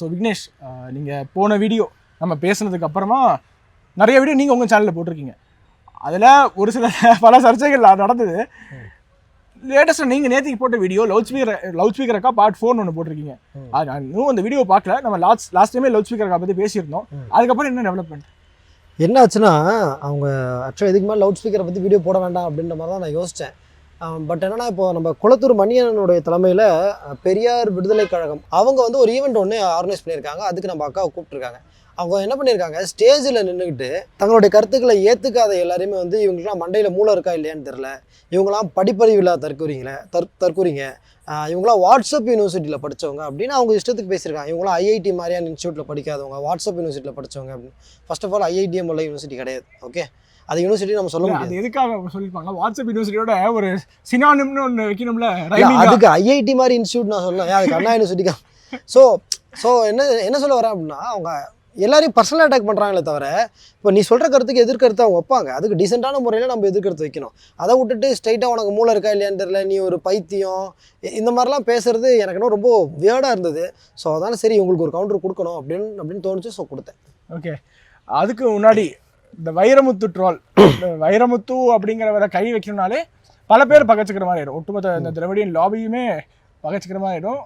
So Vignesh நீங்கள் போன video நம்ம பேசுனதுக்கு அப்புறமா நிறைய வீடியோ நீங்கள் உங்கள் சேனலில் போட்டிருக்கீங்க. அதில் ஒரு சில பல சர்ச்சைகள் நடந்தது. லேட்டஸ்ட்டாக நீங்கள் நேற்றுக்கு போட்ட வீடியோ லவுட் ஸ்பீக்கர் லவுட் ஸ்பீக்கருக்கா பார்ட் ஃபோன் ஒன்று போட்டிருக்கீங்க. அது நான் இன்னும் அந்த வீடியோ பார்க்கல. நம்ம லாஸ்ட் லாஸ்ட் டைமே லவுட் ஸ்பீக்கருக்கா பற்றி பேசியிருந்தோம். அதுக்கப்புறம் என்ன டெவலப்மெண்ட் என்ன ஆச்சுன்னா அவங்க ஆக்சுவலாக இதுக்கு மேலே லவுட் ஸ்பீக்கரை பற்றி வீடியோ போட வேண்டாம் அப்படின்ற மாதிரி தான் நான் யோசித்தேன் பட் என்னன்னா இப்போ நம்ம குளத்தூர் மணியனுடைய தலைமையில் பெரியார் விடுதலை கழகம் அவங்க வந்து ஒரு ஈவெண்ட் ஒன்று ஆர்கனைஸ் பண்ணியிருக்காங்க. அதுக்கு நம்ம அக்காவை கூப்பிட்டுருக்காங்க. அவங்க என்ன பண்ணியிருக்காங்க ஸ்டேஜில் நின்றுக்கிட்டு தங்களுடைய கருத்துக்களை ஏற்றுக்காத எல்லாரையுமே வந்து இவங்களுக்குலாம் மண்டையில் மூளை இருக்கா இல்லையான்னு தெரில இவங்களாம் படிப்பறிவு இல்லாத தற்கூறிங்களே தற் தற்கூறீங்க. இவங்களாம் வாட்ஸ்அப் யூனிவர்சிட்டியில் படித்தவங்க அப்படின்னு அவங்க இஷ்டத்துக்கு பேசியிருக்காங்க. இவங்களாம் ஐஐடி மாதிரியான இன்ஸ்டியூட்டில் படிக்காதவங்க வாட்ஸ்அப் யூனிவர்சிட்டியில் படித்தவங்க அப்படின்னு. ஃபஸ்ட் ஆஃப் ஆல் ஐஐடிஎம் உள்ள யூனிவர்சிட்டி கிடையாது ஓகே அது யூனிவர்சிட்டி நம்ம சொல்ல முடியாது. எதுக்காக அவங்க சொல்லியிருப்பாங்க? வாட்ஸ்அப் யூனிவர்சிட்டியோட ஒரு சினானிம்னு ஒன்று வைக்கணும்ல? அதுக்கு ஐஐடி மாதிரி இன்ஸ்டியூட் நான் சொல்லலாம் அதுக்கு அண்ணா யூனிவர்சிட்டிக்கா ஸோ ஸோ என்ன என்ன சொல்ல வரேன் அப்படின்னா அவங்க எல்லாரையும் பர்சனல் அட்டாக் பண்ணுறாங்களே தவிர இப்போ நீ சொல்கிற கருத்துக்கு எதிர்கருத்து அவங்க வைப்பாங்க. அதுக்கு டீசெண்டான முறையில் நம்ம எதிர்கருத்து வைக்கணும். அதை விட்டுட்டு ஸ்ட்ரைட்டாக உனக்கு மூளை இருக்கா இல்லையான்னு தெரியல நீ ஒரு பைத்தியம் இந்த மாதிரிலாம் பேசுறது எனக்கு இன்னும் ரொம்ப வியர்டாக இருந்தது. ஸோ அதனால சரி உங்களுக்கு ஒரு கவுண்டர் கொடுக்கணும் அப்படின்னு அப்படின்னு தோணுச்சு ஸோ கொடுத்தேன். ஓகே அதுக்கு முன்னாடி இந்த வைரமுத்து ட்ரோல் இந்த வைரமுத்து அப்படிங்கிறவரை கை வைக்கணும்னாலே பல பேர் பகச்சுக்கிற மாதிரி ஆயிடும். ஒட்டுமொத்த இந்த திராவிடியன் லாபியுமே பகச்சுக்கிற மாதிரி ஆயிடும்.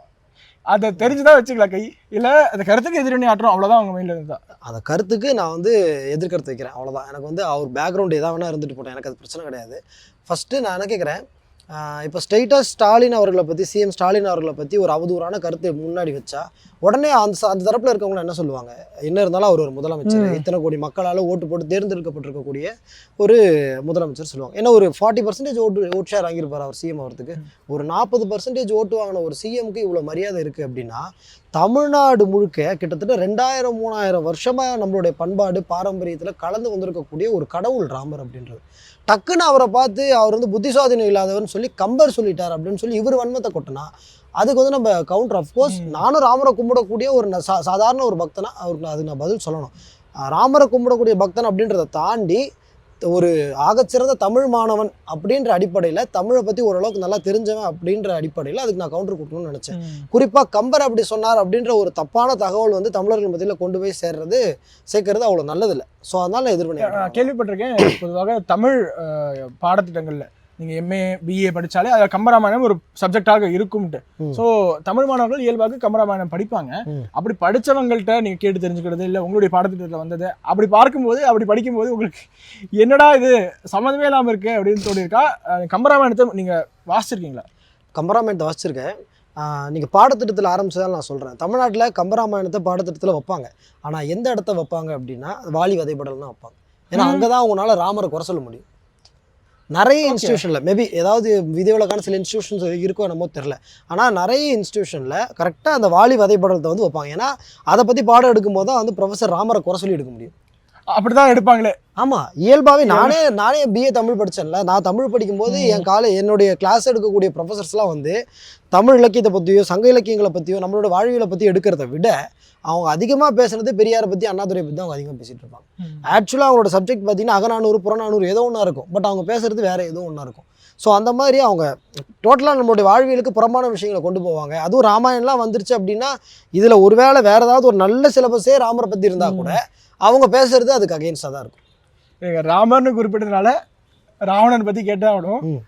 அதை தெரிஞ்சுதான் வச்சுக்கலாம் கை. இல்லை அந்த கருத்துக்கு எதிரணி ஆட்டுறோம். அவ்வளோதான் அவங்க மைண்டில் இருந்தா. அந்த கருத்துக்கு நான் வந்து எதிர்கருத்து வைக்கிறேன். அவ்வளோதான் எனக்கு வந்து அவர் பேக்ரவுண்ட் எதாவது வேணா இருந்துட்டு போட்டேன். எனக்கு அது பிரச்சனை கிடையாது. ஃபஸ்ட்டு நான் என்ன கேட்குறேன் இப்போ ஸ்ட்ரெயிட்டாக ஸ்டாலின் அவர்களை பற்றி சிஎம் ஸ்டாலின் அவர்களை பற்றி ஒரு அவதூறான கருத்தை முன்னாடி வச்சா உடனே அந்த அந்த தரப்பில் இருக்கவங்க என்ன சொல்லுவாங்க? என்ன இருந்தாலும் அவர் ஒரு முதலமைச்சர். இத்தனை கோடி மக்களால் ஓட்டு போட்டு தேர்ந்தெடுக்கப்பட்டிருக்கக்கூடிய ஒரு முதலமைச்சர் சொல்லுவாங்க. ஏன்னா ஒரு forty percentage vote vote share வாங்கியிருப்பார் அவர் சிஎம் அவருக்கு ஒரு நாற்பது பர்சன்டேஜ் ஓட்டு வாங்கின ஒரு சிஎம்க்கு இவ்வளோ மரியாதை இருக்குது அப்படின்னா தமிழ்நாடு முழுக்க கிட்டத்தட்ட ரெண்டாயிரம் மூணாயிரம் வருஷமாக நம்மளுடைய பண்பாடு பாரம்பரியத்தில் கலந்து வந்திருக்கக்கூடிய ஒரு கடவுள் ராமர் அப்படின்றது டக்குன்னு அவரை பார்த்து அவர் வந்து புத்திசாதனம் இல்லாதவர்னு சொல்லி கம்பர் சொல்லிட்டார் அப்படின்னு சொல்லி இவர் வன்மத்தை கொட்டினா அதுக்கு வந்து நம்ம கவுண்டர் அஃப்கோர்ஸ். நானும் ராமரை கும்பிடக்கூடிய ஒரு சா- சாதாரண ஒரு பக்தனா அவருக்கு அதுக்கு நான் பதில் சொல்லணும் ராமரை கும்பிடக்கூடிய பக்தன் அப்படின்றத தாண்டி ஒரு ஆகச்சிறந்த தமிழ் மாணவன் அப்படின்ற அடிப்படையில் தமிழை பற்றி ஓரளவுக்கு நல்லா தெரிஞ்சவன் அப்படின்ற அடிப்படையில் அதுக்கு நான் கவுண்டர் கொடுக்கணும்னு நினச்சேன். குறிப்பாக கம்பர் அப்படி சொன்னார் அப்படின்ற ஒரு தப்பான தகவல் வந்து தமிழர்கள் மத்தியில் கொண்டு போய் சேர்றது சேர்க்கறது அவ்வளோ நல்லதில்லை. ஸோ அதனால நான் எதிர் நான் பண்ணி கேள்விப்பட்டிருக்கேன். பொதுவாக தமிழ் பாடத்திட்டங்கள்ல நீங்க எம்ஏ பிஏ படிச்சாலே அதில் கம்பராமாயணம் ஒரு சப்ஜெக்டாக இருக்கும்ட்டு. ஸோ தமிழ் மாணவர்கள் இயல்பாக கம்பராமாயணம் படிப்பாங்க. அப்படி படிச்சவங்கள்ட்ட நீங்க கேட்டு தெரிஞ்சுக்கிறது இல்லை உங்களுடைய பாடத்திட்டத்தில் வந்தது. அப்படி பார்க்கும்போது அப்படி படிக்கும்போது உங்களுக்கு என்னடா இது சம்மந்தமே இல்லாமல் இருக்கு அப்படின்னு அஹ், கம்பராமாயணத்தை நீங்க வாசிச்சிருக்கீங்களா? கம்பராமாயணத்தை வாசிச்சிருக்கேன். நீங்கள் பாடத்திட்டத்தில் ஆரம்பிச்சதால் நான் சொல்கிறேன் தமிழ்நாட்டில் கம்பராமாயணத்தை பாடத்திட்டத்தில் வைப்பாங்க. ஆனால் எந்த இடத்த வைப்பாங்க அப்படின்னா வாலி வதைபடல் தான் வைப்பாங்க. ஏன்னா. அங்கே தான் அவங்களால ராமரை குறை சொல்ல முடியும். நிறைய இன்ஸ்டியூஷனில் மேபி ஏதாவது விதிவிலக்கான சில இன்ஸ்டியூஷன்ஸ் இருக்கோ என்னமோ தெரில ஆனால் நிறைய இன்ஸ்டியூஷனில் கரெக்டாக அந்த வாலி வதைபடலத்தை வந்து வைப்பாங்க. ஏன்னா அதை பற்றி பாடம் எடுக்கும்போது தான் வந்து ப்ரொஃபஸர் ராமரை குறை சொல்லி எடுக்க முடியும். அப்படிதான் எடுப்பாங்களே. ஆமாம் இயல்பாகவே நானே நானே பிஏ தமிழ் படித்தேன்ல நான் தமிழ் படிக்கும்போது. என் கால என்னுடைய கிளாஸ் எடுக்கக்கூடிய ப்ரொஃபசர்ஸ்லாம் வந்து தமிழ் இலக்கியத்தை பற்றியோ சங்க இலக்கியங்களை பற்றியோ நம்மளோட வாழ்வியலை பற்றி எடுக்கிறத விட அவங்க அதிகமாக பேசுனது பெரியாரை பற்றி அண்ணாதுரை பற்றி அவங்க அதிகமாக பேசிகிட்டு இருப்பாங்க. ஆக்சுவலாக அவங்களோட சப்ஜெக்ட் பார்த்தீங்கன்னா அகநானூறு புறநானூறு ஏதோ ஒன்றா இருக்கும். பட் அவங்க பேசுறது வேற ஏதோ ஒன்றா இருக்கும். ஸோ அந்த மாதிரி அவங்க டோட்டலாக நம்மளுடைய வாழ்வியலுக்கு புறம்பான விஷயங்களை கொண்டு போவாங்க. அதுவும் ராமாயணம்லாம் வந்துருச்சு அப்படின்னா இதில் ஒருவேளை வேற ஏதாவது ஒரு நல்ல சிலபஸே ராமரை பற்றி இருந்தால் கூட அவங்க பேசுறது அதுக்கு அகேன்ஸ்டாக தான் இருக்கும் நீங்க ராமர்னு குறிப்பிட்டதுனால ராவணன் பத்தி கேட்டாலும் ம்.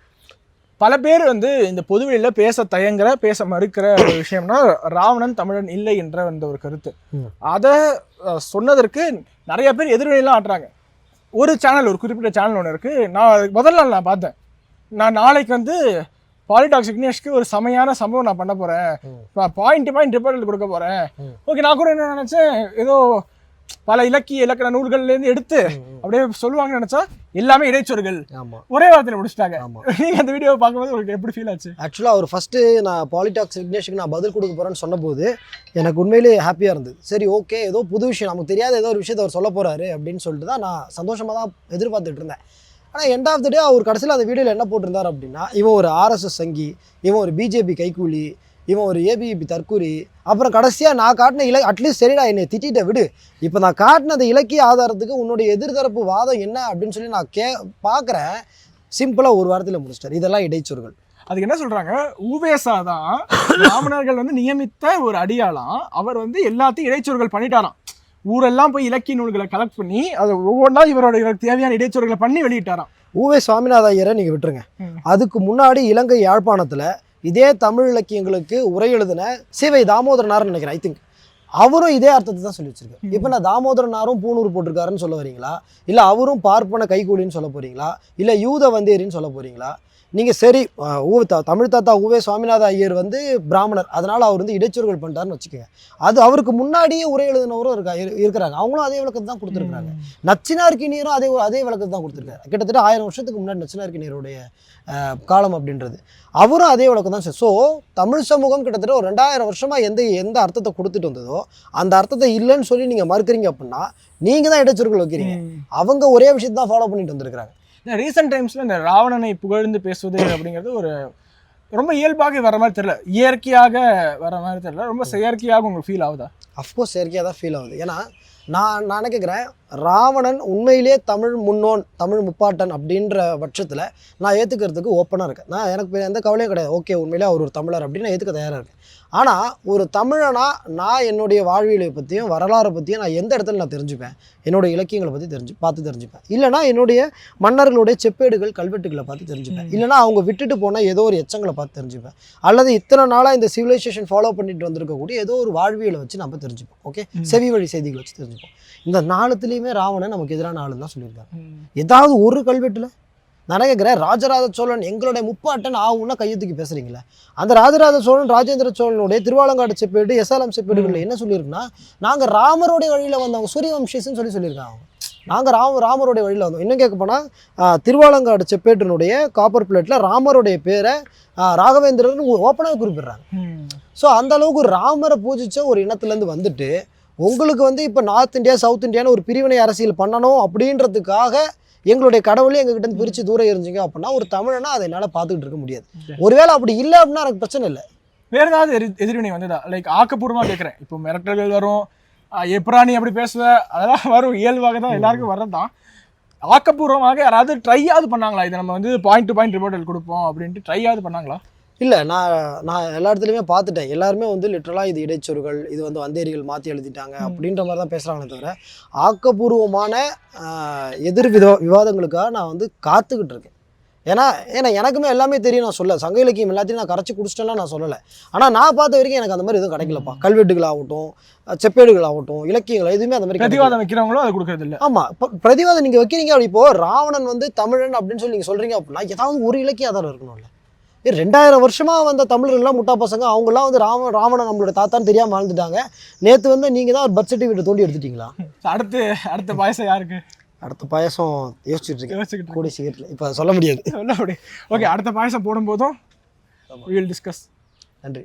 பல பேர் வந்து இந்த பொதுவெளியில பேச தயங்குற பேச மறுக்கிற ஒரு விஷயம்னா ராவணன் தமிழன் இல்லை என்ற அந்த ஒரு கருத்து. அதை சொன்னதற்கு நிறைய பேர் எதிர்வினைலாம் ஆட்டுறாங்க ஒரு சேனல் ஒரு குறிப்பிட்ட சேனல் ஒன்று இருக்கு நான் முதல் நாள் நான் பார்த்தேன் நான் நாளைக்கு வந்து பாலிடாக்ஸ் விக்னேஷ்க்கு ஒரு செமையான சம்பவம் நான் பண்ண போறேன் ம். பாயிண்ட் பாயிண்ட் ரிப்போர்ட் கொடுக்க போறேன் ம். ஓகே நான் கூட என்ன நினைச்சேன் ஏதோ பல இலக்கிய இலக்கண நூல்கள்ல இருந்து எடுத்து அப்படியே சொல்லுவாங்கன்னு நினைச்சா எல்லாமே இடைச்சொற்கள் ஆமாம் ஒரே வார்த்தையில முடிச்சிட்டாங்க. நீங்க அந்த வீடியோவை பார்க்கும்போது உங்களுக்கு எப்படி ஃபீல் ஆச்சு? ஆக்சுவலாக அவர் ஃபஸ்ட்டு நான் பாலிடாக்ஸ் விக்னேஷுக்கு நான் பதில் கொடுக்க போகிறேன்னு சொன்னபோது எனக்கு உண்மையிலேயே ஹாப்பியாக இருந்தது. சரி ஓகே ஏதோ புது விஷயம் நமக்கு தெரியாத ஏதோ ஒரு விஷயத்தை அவர் சொல்ல போகிறாரு அப்படின்னு சொல்லிட்டு தான் நான் சந்தோஷமாக தான் எதிர்பார்த்துட்டு இருந்தேன். ஆனால் எண்ட் ஆஃப் த டே அவர் கடைசியில் அந்த வீடியோவில் என்ன போட்டிருந்தார் அப்படின்னா இவன் ஒரு ஆர்எஸ்எஸ் சங்கி இவன் ஒரு பிஜேபி கைக்கூலி இவன் ஒரு ஏபிபி தற்கூரி அப்புறம் கடைசியாக நான் காட்டின இல அட்லீஸ்ட் சரிடா என்னை திட்டிட்ட விடு. இப்போ நான் காட்டின அந்த இலக்கிய ஆதாரத்துக்கு உன்னுடைய எதிர்தரப்பு வாதம் என்ன அப்படின்னு சொல்லி நான் கே பார்க்குறேன் சிம்பிளாக ஒரு வாரத்தில் முடிச்சிட்டார். இதெல்லாம் இடைச்சொற்கள். அதுக்கு என்ன சொல்றாங்க? ஊவேசா தான் பிராமணர்கள் வந்து நியமித்த ஒரு அடியாளாம் அவர் வந்து எல்லாத்தையும் இடைச்சொற்கள் பண்ணிட்டாராம். ஊரெல்லாம் போய் இலக்கிய நூல்களை கலெக்ட் பண்ணி அதை ஒவ்வொன்றா இவரோட தேவையான இடைச்சொற்களை பண்ணி வெளியிட்டாராம். ஊவே சுவாமிநாத ஐயரை நீங்கள் விட்டுருங்க. அதுக்கு முன்னாடி இலங்கை யாழ்ப்பாணத்தில் இதே தமிழ் இலக்கியங்களுக்கு உரை எழுதின சிவை தாமோதரனார்னு நினைக்கிறேன் ஐ திங்க் அவரும் இதே அர்த்தத்தை தான் சொல்லி வச்சிருக்காரு. இப்போ நான் தாமோதரனாரும் பூணூர் போட்டிருக்காருன்னு சொல்ல வரீங்களா? இல்லை அவரும் பார்ப்பன கைகூலின்னு சொல்ல போறீங்களா? இல்லை யூத வந்தேரின்னு சொல்ல போறீங்களா? நீங்கள் சரி ஊ த- தமிழ் தாத்தா ஊவே சுவாமிநாத ஐயர் வந்து பிராமணர். அதனால் அவர் வந்து இடைச்சொற்கள் பண்ணிட்டாருன்னு வச்சுக்கோங்க. அது அவருக்கு முன்னாடியே உரை எழுதினவரும் இருக்கா இரு- இருக்கிறாங்க. அவங்களும் அதே விளக்கத்தை தான் கொடுத்துருக்காங்க நச்சினார்க்கு நீரும் அதே அதே விளக்கத்தை தான் கொடுத்துருக்காரு. கிட்டத்தட்ட ஆயிரம் வருஷத்துக்கு முன்னாடி நச்சினார்க்கு நீருடைய காலம் அப்படின்றது. அவரும் அதே விளக்கம் தான் ஸோ தமிழ் சமூகம் கிட்டத்தட்ட ஒரு ரெண்டாயிரம் வருஷமா எந்த எந்த அர்த்தத்தை கொடுத்துட்டு வந்ததோ அந்த அர்த்தத்தை இல்லைன்னு சொல்லி நீங்க மறுக்கிறீங்க அப்படின்னா நீங்க தான் இடைச்சொற்கள் வைக்கிறீங்க. அவங்க ஒரே விஷயத்தை தான் ஃபாலோ பண்ணிட்டு வந்திருக்காங்க ரீசெண்ட் டைம்ஸில் இந்த ராவணனை புகழ்ந்து பேசுவது அப்படிங்கிறது ஒரு ரொம்ப இயல்பாக வர மாதிரி தெரியல. இயற்கையாக வர மாதிரி தெரியல. ரொம்ப செயற்கையாக உங்களுக்கு ஃபீல் ஆகுதா? அஃப்கோர்ஸ் செயற்கையாக தான் ஃபீல் ஆகுது. ஏன்னா நான் நான் நினைக்கிறேன் ராவணன் உண்மையிலே தமிழ் முன்னோன் தமிழ் முப்பாட்டன் அப்படின்ற பட்சத்தில் நான் ஏற்றுக்கிறதுக்கு ஓப்பனாக இருக்கேன். நான் எனக்கு எந்த கவலையும் கிடையாது. ஓகே உண்மையிலே அவர் ஒரு தமிழர் அப்படின்னு நான் ஏற்றுக்க தயாராக இருக்கேன். ஆனால் ஒரு தமிழனா நான் என்னுடைய வாழ்வியலை பற்றியும் வரலாறை பற்றியும் நான் எந்த இடத்துல நான் தெரிஞ்சுப்பேன்? என்னுடைய இலக்கியங்களை பற்றி தெரிஞ்சு பார்த்து தெரிஞ்சுப்பேன். இல்லைனா என்னுடைய மன்னர்களுடைய செப்பேடுகள் கல்வெட்டுகளை பார்த்து தெரிஞ்சுப்பேன். இல்லைனா அவங்க விட்டுட்டு போன ஏதோ ஒரு எச்சங்களை பார்த்து தெரிஞ்சுப்பேன். அல்லது இத்தனை நாளாக இந்த சிவிலைசேஷன் ஃபாலோ பண்ணிட்டு வந்திருக்கக்கூடிய ஏதோ ஒரு வாழ்வியலை வச்சு நம்ம தெரிஞ்சுப்போம். ஓகே. செவி வழி செய்திகளை வச்சு தெரிஞ்சுப்போம். இந்த நாலுத்துலேயுமே ராவணன் நமக்கு எதிரான ஆளுன்னு தான் சொல்லியிருக்காங்க ஏதாவது ஒரு கல்வெட்டில் நான் கேட்குறேன் ராஜராஜ சோழன் எங்களுடைய முப்பாட்டன் ஆகும்னா கையை தூக்கி அந்த ராஜராஜ சோழன் ராஜேந்திர சோழனுடைய திருவாலங்காடு செப்பேடு எஸ்ஆலம் செப்பேடுகளில் என்ன சொல்லியிருக்குன்னா நாங்கள் ராமருடைய வழியில் வந்தவங்க சூரியவம்சீஸ்ன்னு சொல்லி சொல்லியிருக்காங்க. அவங்க நாங்கள் ராம ராமருடைய வழியில் வந்தோம். இன்னும் கேட்க போனால் திருவாலங்காடு செப்பேட்டினுடைய காப்பர் பிளேட்டில் ராமருடைய பேரை ராகவேந்திரன் ராகவேந்திரர்னு ஓப்பனாக குறிப்பிடுறாங்க. ஸோ அந்த அளவுக்கு ராமரை பூஜித்த ஒரு இனத்துலேருந்து வந்துட்டு உங்களுக்கு வந்து இப்போ நார்த் இந்தியா சவுத் இந்தியான்னு ஒரு பிரிவினை அரசியல் பண்ணணும் அப்படின்றதுக்காக எங்களுடைய கடவுளே எங்ககிட்ட இருந்து பிரித்து தூரம் எரிஞ்சிங்க அப்படின்னா ஒரு தமிழனா அதை என்னால் பார்த்துக்கிட்டு இருக்க முடியாது. ஒருவேளை அப்படி இல்லை அப்படின்னா எனக்கு பிரச்சனை இல்லை. வேற ஏதாவது எதிர் எதிர்வினை வந்ததா? லைக் ஆக்கப்பூர்வமா கேட்குறேன் இப்போ மிரட்டல்கள் வரும். ஆஹ் எப்படா நீ அப்படி பேசுவ? அதெல்லாம் வரும். இயல்பாக தான் எல்லாருக்கும் வர்றதுதான். ஆக்கப்பூர்வமாக யாராவது ட்ரையாவது பண்ணாங்களா? இதை நம்ம வந்து பாயிண்ட் டு பாயிண்ட் ரிப்போர்ட்டல் கொடுப்போம் அப்படின்ட்டு ட்ரையாவது பண்ணாங்களா? இல்லை நான் நான் எல்லா இடத்துலையுமே பார்த்துட்டேன். எல்லாருமே வந்து லிட்டரலாக இது இடைச்சொருகள் இது வந்து வந்தேரிகள் மாற்றி எழுதிட்டாங்க. அப்படின்ற மாதிரி தான் பேசுகிறாங்களே தவிர ஆக்கப்பூர்வமான எதிர் வித விவாதங்களுக்காக நான் வந்து காத்துக்கிட்டு இருக்கேன். ஏன்னா ஏன்னா எனக்குமே எல்லாமே தெரியும் நான் சொல்ல. சங்க இலக்கியம் எல்லாத்தையும் நான் கரைச்சி குடிச்சிட்டேன்லாம் நான் சொல்லலை. ஆனால் நான் பார்த்த வரைக்கும் எனக்கு அந்த மாதிரி எதுவும் கிடைக்கலப்பா. கல்வெட்டுகள் ஆகட்டும் அஹ், செப்பேடுகள் ஆகட்டும் இலக்கியங்கள் எதுவுமே அந்த மாதிரி. பிரதிவாதம் வைக்கிறவங்களும் அதை கொடுக்கறது இல்ல. ஆமா. இப்போ பிரதிவாதம் நீங்க வைக்கிறீங்க அப்படி இப்போ ராவணன் வந்து தமிழன் அப்படின்னு சொல்லி நீங்க சொல்றீங்க அப்படின்னா ஏதாவது ஒரு இலக்கிய ஆதாரம் இருக்கணும்ல. ரெண்டாயிரம் வருஷமா வந்த தமிழர்கள்லாம் முட்டா பசங்க அவங்கெல்லாம் வந்து ராம ராவணன் நம்மளோட தாத்தான்னு தெரியாம வாழ்ந்துட்டாங்க. நேத்து வந்து நீங்க தான் ஒரு பர்த் சர்டிஃபிகேட் தோண்டி எடுத்துட்டீங்களா? அடுத்து அடுத்த பாயசம் யாருக்கு? அடுத்த பாயசம் யோசிச்சுட்டு இருக்கேன். கூடிய சீக்கிரத்தில் இப்போ சொல்ல முடியாது. சொல்ல அப்படி ஓகே அடுத்த பாயசம் போடும்போதும் வில் டிஸ்கஸ் நன்றி.